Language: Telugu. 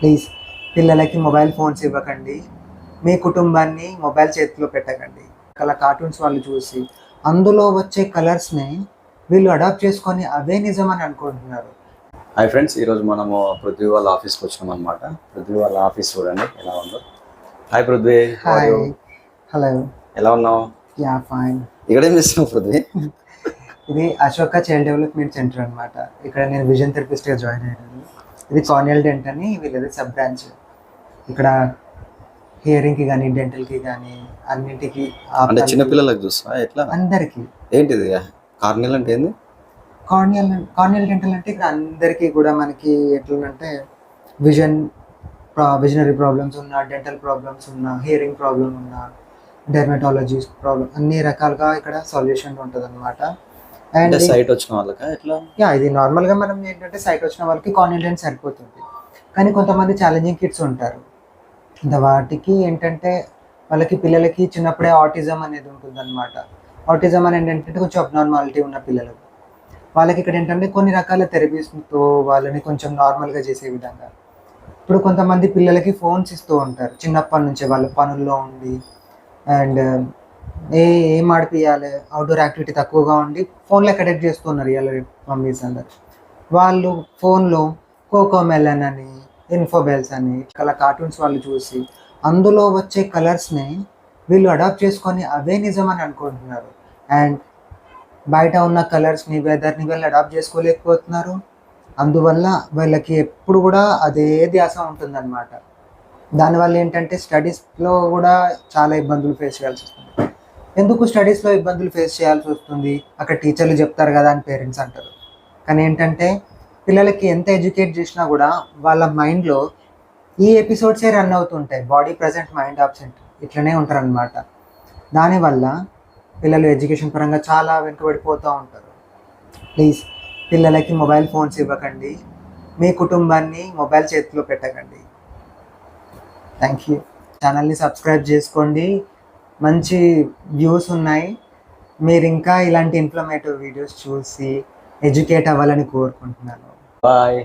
ప్లీజ్ పిల్లలకి మొబైల్ ఫోన్స్ ఇవ్వకండి. మీ కుటుంబాన్ని మొబైల్ చేతిలో పెట్టకండి. అలా కార్టూన్స్ వాళ్ళు చూసి అందులో వచ్చే కలర్స్ని వీళ్ళు అడాప్ట్ చేసుకొని అవే నిజం అని అనుకుంటున్నారు. హాయ్ ఫ్రెండ్స్ ఈరోజు మనము పృథ్వీ వాళ్ళ ఆఫీస్కి వచ్చినాం అనమాట పృథ్వీ వాళ్ళ ఆఫీస్ చూడండి ఎలా ఉందో. Hi Prithvi hi? హలో ఎలా ఉన్నావు? Yeah fine. ఇక్కడ ఏం చేస్తున్నావు పృథ్వీ? ఇది అశోక చైల్డ్ డెవలప్మెంట్ సెంటర్ అన్నమాట. ఇక్కడ నేను విజన్ థెరపిస్ట్గా జాయిన్ అయ్యాను. ఇది కార్నియల్ డెంట్ అని వీళ్ళది సబ్ బ్రాంచ్ ఇక్కడ హియరింగ్కి కానీ డెంటల్కి కానీ అన్నింటికి అంటే చిన్న పిల్లలకు చూస్తా ఎట్లా? అందరికీ. ఏంటిది? కార్నియల్ అంటే ఏంది? కార్నియల్ కార్నియల్ డెంటల్ అంటే ఇక్కడ అందరికీ కూడా మనకి ఎట్లంటే విజన్ విజనరీ ప్రాబ్లమ్స్ ఉన్న డెంటల్ ప్రాబ్లమ్స్ ఉన్న హియరింగ్ ప్రాబ్లమ్ ఉన్న డెర్మటాలజీ ప్రాబ్లమ్ అన్ని రకాలుగా ఇక్కడ సొల్యూషన్ ఉంటుంది అనమాట అండ్ సైట్ వచ్చిన వాళ్ళకా? ఎట్లా? యా ఇది నార్మల్గా మనం ఏంటంటే సైట్ వచ్చిన వాళ్ళకి కార్నియల్ డెంట్ సరిపోతుంది. కానీ కొంతమంది ఛాలెంజింగ్ కిడ్స్ ఉంటారు. వాటికి ఏంటంటే వాళ్ళకి పిల్లలకి చిన్నప్పుడే ఆటిజం అనేది ఉంటుంది అనమాట ఆటిజం అనేది ఏంటంటే కొంచెం అబ్నార్మాలిటీ ఉన్న పిల్లలకు. వాళ్ళకి ఇక్కడ ఏంటంటే కొన్ని రకాల థెరపీస్తో వాళ్ళని కొంచెం నార్మల్గా చేసే విధంగా. ఇప్పుడు కొంతమంది పిల్లలకి ఫోన్స్ ఇస్తూ ఉంటారు. చిన్నప్పటి నుంచే వాళ్ళ పనుల్లో ఉండి అండ్ ఏ ఏం ఆడిపియాలి అవుట్డోర్ యాక్టివిటీ తక్కువగా ఉండి ఫోన్లో కనెక్ట్ చేస్తున్నారు ఇవాళ మమ్మీస్ అందరు. వాళ్ళు ఫోన్లో కోకోమెలన్ అని ఇన్ఫోబెల్స్ అని అలా కార్టూన్స్ వాళ్ళు చూసి అందులో వచ్చే కలర్స్ని వీళ్ళు అడాప్ట్ చేసుకొని అవే నిజం అని అనుకుంటున్నారు. అండ్ బయట ఉన్న కలర్స్ని వెదర్ని వీళ్ళు అడాప్ట్ చేసుకోలేకపోతున్నారు. అందువల్ల వీళ్ళకి ఎప్పుడు కూడా అదే ధ్యాస ఉంటుందన్నమాట. దానివల్ల ఏంటంటే స్టడీస్లో కూడా చాలా ఇబ్బందులు ఫేస్ చేయాల్సి వస్తుంది. ఎందుకు స్టడీస్లో ఇబ్బందులు ఫేస్ చేయాల్సి వస్తుంది? అక్కడ టీచర్లు చెప్తారు కదా అని పేరెంట్స్ అంటారు. కానీ ఏంటంటే పిల్లలకి ఎంత ఎడ్యుకేట్ చేసినా కూడా వాళ్ళ మైండ్లో ఈ ఎపిసోడ్సే రన్ అవుతుంటాయి. బాడీ ప్రజెంట్ మైండ్ ఆబ్సెంట్ ఇట్లనే ఉంటారు అనమాట దానివల్ల పిల్లలు ఎడ్యుకేషన్ పరంగా చాలా వెనుకబడిపోతూ ఉంటారు. ప్లీజ్ పిల్లలకి మొబైల్ ఫోన్స్ ఇవ్వకండి. మీ కుటుంబాన్ని మొబైల్ చేతిలో పెట్టకండి. థ్యాంక్ యూ ఛానల్ని సబ్స్క్రైబ్ చేసుకోండి. మంచి వ్యూస్ ఉన్నాయి. మీరు ఇంకా ఇలాంటి ఇన్ఫ్లమేటివ్ వీడియోస్ చూసి ఎడ్యుకేట్ అవ్వాలని కోరుకుంటున్నాను. బాయ్